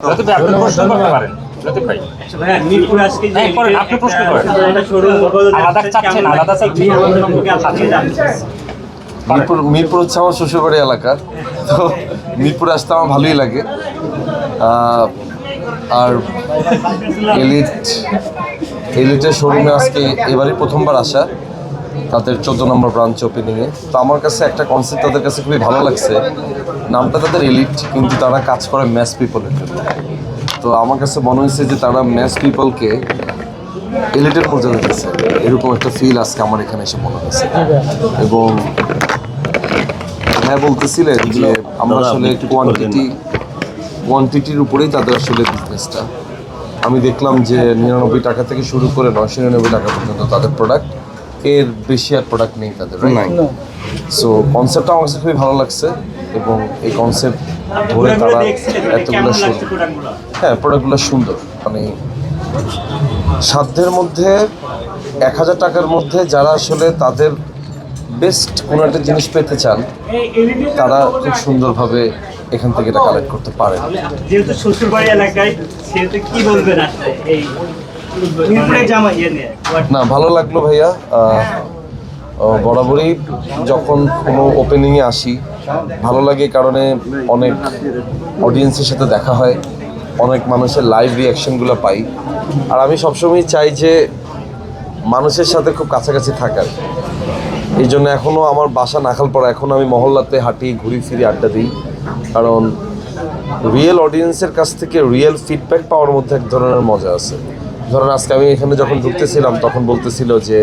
আপনি প্রশ্ন হ্যাঁ, করেন, আলাদা চাচ্ছেন, আলাদা চাচ্ছেন। মিরপুর। মিরপুর হচ্ছে আমার শ্বশুরবাড়ি এলাকা। তো মিরপুর আসতে আমার ভালোই লাগে। আহ, আর এলিট এলিটের শোরুমে আজকে এবারই প্রথমবার আসা। তাদের চোদ্দ নম্বর ব্রাঞ্চ ওপেনিংয়ে তো আমার কাছে একটা কনসেপ্ট তাদের কাছে খুবই ভালো লাগছে। নামটা তাদের এলিট কিন্তু তারা কাজ করে ম্যাস পিপলের জন্য। তো আমার কাছে মনে হয়েছে যে তারা ম্যাস পিপলকে এলিটের পর্যায়ে দিচ্ছে এরকম একটা ফিল আজকে আমার এখানে এসে মনে হয়েছে। এবং হ্যাঁ বলতেছিলেন যে আমরা আসলে কোয়ান্টিটি কোয়ান্টিটির উপরেই তাদের আসলে বিজনেসটা আমি দেখলাম যে নিরানব্বই টাকা থেকে শুরু করে নয়শো নিরানব্বই টাকা পর্যন্ত তাদের প্রোডাক্ট এর বেশি আর প্রোডাক্ট নেই তাদের সো কনসেপ্টটা আমার কাছে খুবই ভালো লাগছে এবং এই কনসেপ্ট ধরে তারা এতগুলো হ্যাঁ প্রোডাক্টগুলো সুন্দর। মানে সাধ্যের মধ্যে এক হাজার টাকার মধ্যে যারা আসলে তাদের বেস্ট কোনো একটা জিনিস পেতে চান তারা খুব সুন্দরভাবে এখান থেকে এটা কালেক্ট করতে পারেন যেহেতু শ্বশুর বাড়ি এলাকায় সেহেতু কি বলবেন আসলে এই ইয়ে না, ভালো লাগল ভাইয়া বরাবরই যখন কোনো ওপেনিংয়ে আসি, ভালো লাগে কারণে অনেক অডিয়েন্সের সাথে দেখা হয়, অনেক মানুষের লাইভ রিয়াকশনগুলো পাই। আর আমি সবসময় চাই যে মানুষের সাথে খুব কাছাকাছি থাকার। এই জন্য এখনও আমার বাসা নাখাল পড়া এখন আমি মহল্লাতে হাঁটি, ঘুরি, ফিরি, আড্ডা দিই। কারণ রিয়েল অডিয়েন্সের কাছ থেকে রিয়েল ফিডব্যাক পাওয়ার মধ্যে এক ধরনের মজা আছে। ধরেন আজকে আমি এখানে যখন ঢুকতেছিলাম, তখন বলতেছিল যে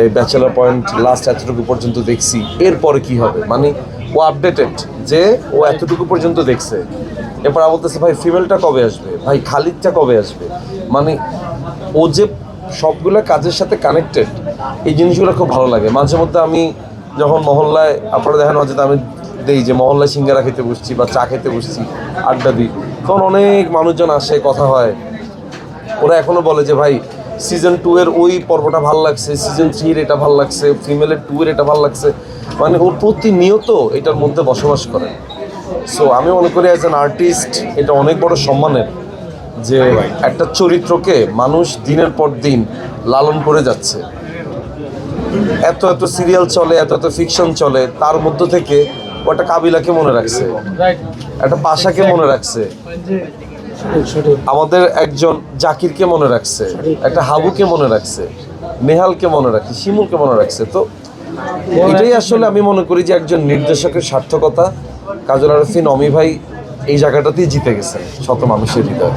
এই ব্যাচেলার পয়েন্ট লাস্ট এতটুকু পর্যন্ত দেখছি। এরপরে কি হবে? মানে ও আপডেটেড যে ও এতটুকু পর্যন্ত দেখছে। এরপর বলতেছে, ভাই ফিমেলটা কবে আসবে? ভাই, খালিদটা কবে আসবে? মানে ও যে সবগুলো কাজের সাথে কানেক্টেড এই জিনিসগুলো খুব ভালো লাগে। মাঝে মধ্যে আমি যখন মহল্লায়, আপনারা দেখেন হয়তো আমি দেই যে মহল্লায় সিঙ্গারা খেতে বসছি বা চা খেতে বসছি, আড্ডা দিই। তখন অনেক মানুষজন আসে, কথা হয়। ওরা এখনও বলে যে ভাই সিজন টু এর ওই পর্বটা ভালো লাগছে সিজন থ্রির এটা ভালো লাগছে ফিমেলের টু এর এটা ভালো লাগছে। মানে ওর প্রতিনিয়ত এটার মধ্যে বসবাস করে। সো আমি মনে করি অ্যাজ অ্যান আর্টিস্ট এটা অনেক বড় সম্মানের যে একটা চরিত্রকে মানুষ দিনের পর দিন লালন করে যাচ্ছে। এত এত সিরিয়াল চলে এত এত ফিকশন চলে তার মধ্য থেকে ও একটা কাবিলাকে মনে রাখছে। একটা পাশাকে মনে রাখছে। আমাদের একজন জাকিরকে মনে রাখছে একটা হাবুকে মনে রাখছে নেহালকে মনে রাখছে শিমুলকে মনে রাখছে। তো এটাই আসলে আমি মনে করি যে একজন নির্দেশকের সার্থকতা। কাজল আরফিন অমি ভাই এই জায়গাটাতেই জিতে গেছে শত মানুষের হৃদয়।